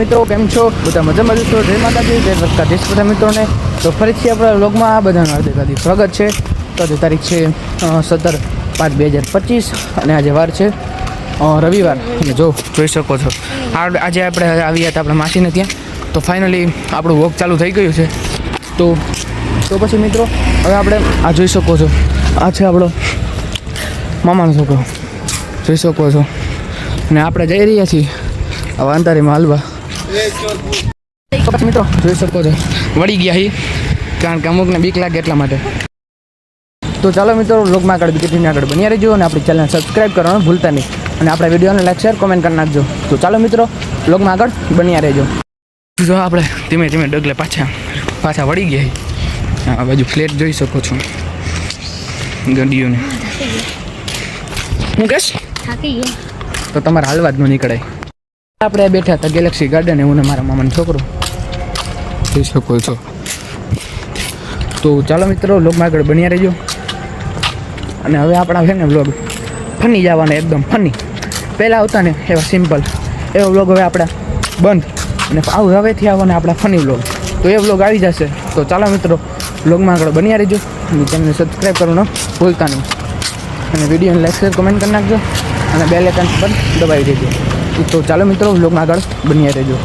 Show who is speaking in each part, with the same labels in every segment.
Speaker 1: મિત્રો, કેમ છો? બધા મજામાં મજા છો? જય માતાજી, જય દ્વારકાધીશ બધા મિત્રોને. તો ફરીથી આપણા વ્લોગમાં આ બધાનું હાર્દિક હાર્દિક સ્વાગત છે. તો આજે તારીખ છે સત્તર પાંચ બે હજાર પચીસ અને આજે વાર છે રવિવાર. અને જો, જોઈ શકો છો. આજે આપણે આવ્યા હતા આપણા માસીને ત્યાં. તો ફાઇનલી આપણું વોક ચાલુ થઈ ગયું છે. તો તો પછી મિત્રો, હવે આપણે આ જોઈ શકો છો. આ છે આપણો મામાનો છોકરો. જોઈ શકો છો. અને આપણે જઈ રહ્યા છીએ. આ અંતારીમાં હાલવા. તો પછી મિત્રો જોઈ શકો છો. વળી ગયા હી કારણ કે અમુકને બીક લાગે એટલા માટે. તો ચાલો મિત્રો લોકમાં આગળ બીજી આગળ બન્યા રહેજો અને આપણી ચેનલ સબસ્ક્રાઈબ કરવાનું ભૂલતા નહીં. અને આપણા વિડીયોને લાઈક શેર કોમેન્ટ કરી નાખજો. તો ચાલો મિત્રો લોકમાં આગળ બન્યા રહેજો. જો આપણે ધીમે ધીમે ડગલે પાછા પાછા વળી ગયા હી. આ બાજુ ફ્લેટ જોઈ શકો છો. ગડીઓને. હું કહેશ તો તમારે હાલવા જ ન નીકળાય. આપણે બેઠા હતા ગેલેક્સી ગાર્ડન હું ને મારા મામાનો છોકરો. જોઈ શકો છો. તો ચાલો મિત્રો વ્લોગમાં આગળ બન્યા રહેજો. અને હવે આપણા છે ને વ્લોગ ફની જવાના, એકદમ ફની. પહેલાં આવતા ને એવા સિમ્પલ એવો વ્લોગ હવે આપણા બંધ. અને આવું હવેથી આવવાના આપણા ફની વ્લોગ તો એ વ્લોગ આવી જશે. તો ચાલો મિત્રો વ્લોગમાં આગળ બન્યા રહેજો. અને ચેનલને સબસ્ક્રાઈબ કરવાનું ભૂલતા નહીં. અને વિડીયોને લાઈક શેર કમેન્ટ કરી નાખજો. અને બેલ આઇકન પર દબાવી દેજો. તો ચાલો મિત્રો બ્લોગમાં આગળ બન્યા રહેજો.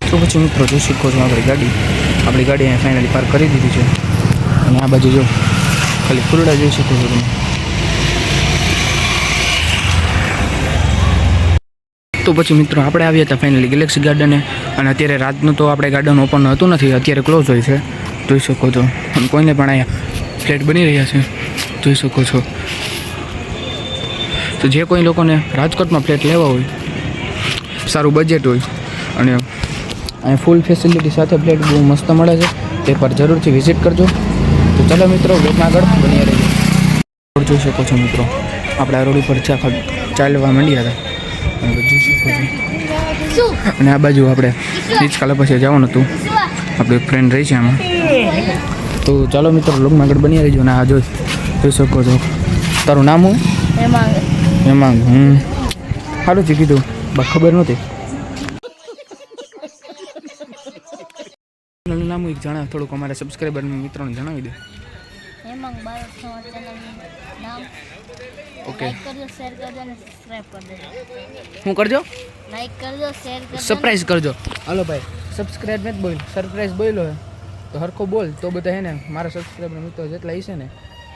Speaker 1: તો પછી મિત્રો જોઈ શકો છો આપણી ગાડી આપણી ગાડી અહીંયા ફાઇનલી પાર્ક કરી દીધી છે. અને આ બાજુ જો, ખાલી ફૂલડા જોઈ શકો છો તમે તો પછી મિત્રો, આપણે આવ્યા હતા ફાઇનલી ગેલેક્સી ગાર્ડને અને અત્યારે રાતનું તો આપણે ગાર્ડન ઓપન હતું નથી, અત્યારે ક્લોઝ હોય છે. જોઈ શકો છો. અને કોઈને પણ અહીંયા ફ્લેટ બની રહ્યા છે. જોઈ શકો છો. તો જે કોઈ લોકોને રાજકોટમાં ફ્લેટ લેવા હોય, સારું બજેટ હોય, અને અહીંયા ફૂલ ફેસિલિટી સાથે ફ્લેટ બહુ મસ્ત મળે છે, તે પર જરૂરથી વિઝિટ કરજો. તો ચાલો મિત્રો બ્લોગમાં આગળ બની રહેજો જોઈ શકો છો મિત્રો. આપણે આ રોડ ઉપર ચાલવા માંડ્યા હતા. અને જોઈ શકો છો. અને આ બાજુ આપણે હિંચકાલા પછી જવાનું હતું. આપણે ફ્રેન્ડ રહી છે આમાં. તો ચાલો મિત્રો બ્લોગમાં આગળ બની રહેજો અને આ જોઈ જોઈ શકો છો. તારું નામ હું
Speaker 2: એમાં
Speaker 1: એમાં હું સારું છે કીધું ખબર નહોતી. નામ એક જણાવ થોડુંક અમારા સબસ્ક્રાઈબર મિત્રોને જણાવી દે.
Speaker 2: હેમાંગ બારોટ સમાજ ચેનલનું નામ.
Speaker 1: ઓકે
Speaker 2: લાઈક કરજો શેર કરજો અને સબસ્ક્રાઇબ કરી દેજો.
Speaker 1: શું કરજો?
Speaker 2: લાઈક કરજો શેર કરજો.
Speaker 1: સરપ્રાઈઝ કરજો. હાલો ભાઈ સબસ્ક્રાઈબ નથી બોલ સરપ્રાઈઝ બોલ્યો હે. તો હરખો બોલ તો બધા હે ને મારા સબસ્ક્રાઈબર મિત્રો જેટલા હશે ને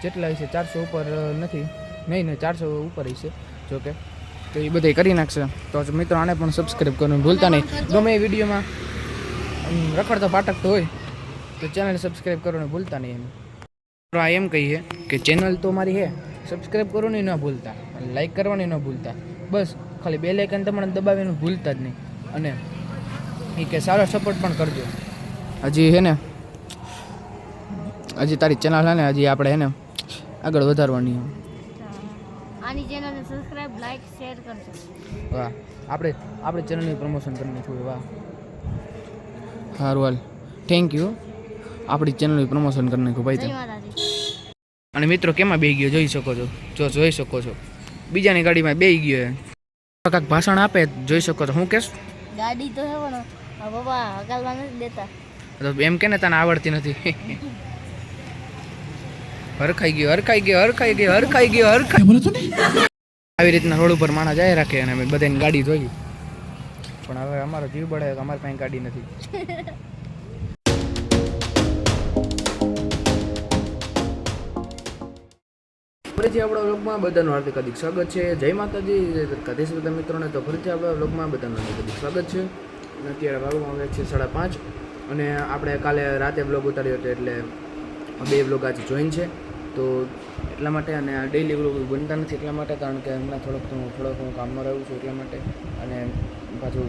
Speaker 1: જેટલા હશે ચારસો ઉપર નથી. નહીં નહીં, ચારસો ઉપર હશે જોકે. તો એ બધે કરી નાખશે. તો મિત્રો આને પણ સબસ્ક્રાઈબ કરવાનું ભૂલતા નહીં. ગમે એ વિડીયોમાં રખડતો પાટકતો હોય, તો ચેનલ સબસ્ક્રાઈબ કરવાનું ભૂલતા નહીં એમ. આ એમ કહીએ કે ચેનલ તો મારી હે સબસ્ક્રાઈબ કરવાની ન ભૂલતા લાઈક કરવાની ન ભૂલતા. બસ, ખાલી બે લાઇકન તમારે દબાવીને ભૂલતા જ નહીં. અને એ કે સારો સપોર્ટ પણ કરજો. હજી હે ને, હજી તારી ચેનલ હે ને, હજી આપણે હે ને આગળ વધારવાની
Speaker 2: આની ચેનલને સબસ્ક્રાઇબ લાઈક શેર કરજો.
Speaker 1: વાહ. આપણે આપણે ચેનલની પ્રમોશન કરી નાખ્યું વાહ. સારું હાલ. થેન્ક યુ આપણી ચેનલની પ્રમોશન કરી નાખ્યું ભાઈ તે અને મિત્રો કેમાં બે ગયો જોઈ શકો છો. જો જોઈ શકો છો. બીજાની ગાડીમાં બેહી ગયો કાંક ભાષણ આપે જોઈ શકો છો. હું કેસ?
Speaker 2: ગાડી તો હે પણ બાબા હકાલવા નથી દેતા.
Speaker 1: તો એમ કે ને તને આવડતી નથી. હરખાઈ ગયો હરખાઈ ગયો હરખાઈ ગયો હરખાઈ ગયો હરખાઈ આવી રીતના રોડ ઉપર માણસ જાય રાખે અને અમે બધાની ગાડી જોઈ. પણ હવે અમારો જીવ બળે અમારે કાંઈ પાસે ગાડી નથી. ફરીથી આપણા વ્લોગમાં બધાનું હાર્દિક હાર્દિક સ્વાગત છે. જય માતાજી કદેશ બધા મિત્રોને. તો ફરીથી આપણા વ્લોગમાં બધાનું હાર્દિક હાર્દિક સ્વાગત છે. અને અત્યારે વાગવામાં આવે છે સાડા પાંચ. અને આપણે કાલે રાતે બ્લોગ ઉતાર્યો હતો એટલે બે બ્લોગ આજે જોઈન છે. તો એટલા માટે અને આ ડેલી વ્લોગ બનતા નથી એટલા માટે, કારણ કે હમણાં થોડોક હું થોડોક હું કામમાં રહું છું એટલા માટે અને પાછું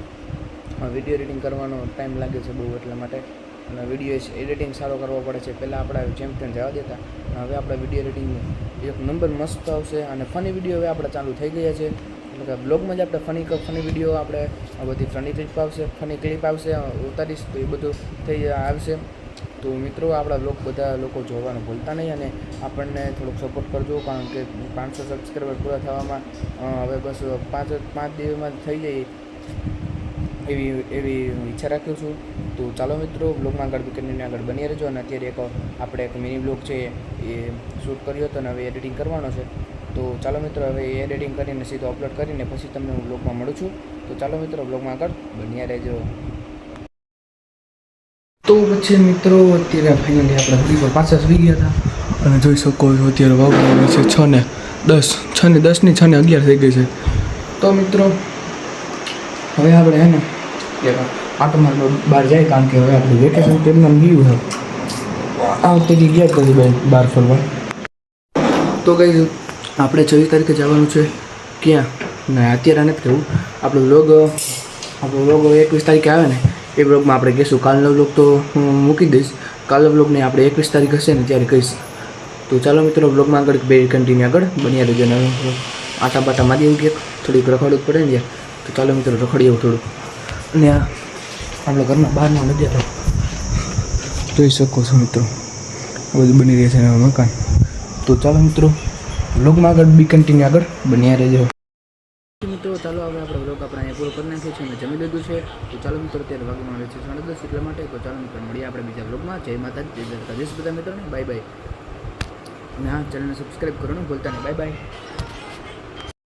Speaker 1: વીડિયો એડિટિંગ કરવાનો ટાઈમ લાગે છે બહુ એટલા માટે. અને વીડિયો એડિટિંગ સારો કરવો પડે છે. પહેલાં આપણે ચેમ્પિયન જવા દેતા હવે આપણે વીડિયો એડિટિંગ એક નંબર મસ્ત આવશે અને ફની વીડિયો હવે આપણે ચાલુ થઈ ગયા છે. એટલે કે બ્લોગમાં જ આપણે ફની ફની વીડિયો આપણે બધી ફની ક્લિપ આવશે ફની ક્લિપ આવશે, ઉતારીશ તો એ બધું થઈ, આવશે. તો મિત્રો આપણા બ્લોગ બધા લોકો જોવાનું ભૂલતા નહીં અને આપણને થોડોક સપોર્ટ કરજો, કારણ કે પાંચસો સબસ્ક્રાઈબર પૂરા થવામાં હવે બસ પાંચ પાંચ દિવસમાં થઈ જાય એવી એવી ઈચ્છા રાખું છું. તો ચાલો મિત્રો બ્લોગમાં આગળ કરીને આગળ બની રહેજો અને અત્યારે એક, આપણે એક મિની બ્લોગ છે એ શૂટ કર્યો હતો અને હવે એડિટિંગ કરવાનો છે. તો ચાલો મિત્રો, હવે એડિટિંગ કરીને સીધો અપલોડ કરીને પછી તમને હું બ્લોગમાં મળું છું. તો ચાલો મિત્રો બ્લોગમાં આગળ બન્યા રહેજો. તો પછી મિત્રો અત્યારે ફાઇનલી આપણે હોડી પર પાછા સુઈ ગયા હતા.
Speaker 3: અને જોઈ શકો છો અત્યારે વાગવાનું છે છ ને દસ છ ને દસની છ ને અગિયાર થઈ ગઈ છે.
Speaker 1: તો મિત્રો હવે આપણે હે ને આટો બહાર જાય કારણ કે હવે આપણે વેકેશન તેમના ગયું છે. આ વખતે ગયા ભાઈ બહાર ફરવા. તો કઈ આપણે ચોવીસ તારીખે જવાનું છે ક્યાં? ના અત્યારે નથી કહેવું આપણો લોગ આપણો લોગ એકવીસ તારીખે આવે ને એ બ્લોગમાં આપણે કહીશું, કાલનો બ્લોગ તો હું મૂકી દઈશ. કાલનો બ્લોગને આપણે એકવીસ તારીખ હશે ને ત્યારે કહીશ. તો ચાલો મિત્રો બ્લોગમાં આગળ બે કન્ટિન્યુ આગળ. બન્યા રહેજો ને આટા બાટા મારી એવું કે થોડીક રખડવું પડે ને તો ચાલો મિત્રો રખડી આવું થોડુંક. અને આ આપણે ઘરના બહારના નજારો
Speaker 3: જોઈ શકો છો મિત્રો. બધું બની રહ્યા છે નવા મકાન.
Speaker 1: તો ચાલો મિત્રો બ્લોગમાં આગળ બી કન્ટિન્યુ આગળ. બન્યા રહેજો મિત્રો ચાલો હવે આપણે વ્લોગ આપણે અહીંયા પૂરો કરી નાખ્યો છે અને જમી લીધું છે. તો ચાલો મિત્રો, અત્યારે વાગવામાં આવે છે સાડા દસ એટલા માટે. તો ચાલો મિત્રો, મળીએ આપણે બીજા બ્લોગમાં જય માતા જય બધા મિત્રોને. બાય બાય અને હા ચેનલને સબસ્ક્રાઈબ કરવાનું ભૂલતા નહીં. Bye bye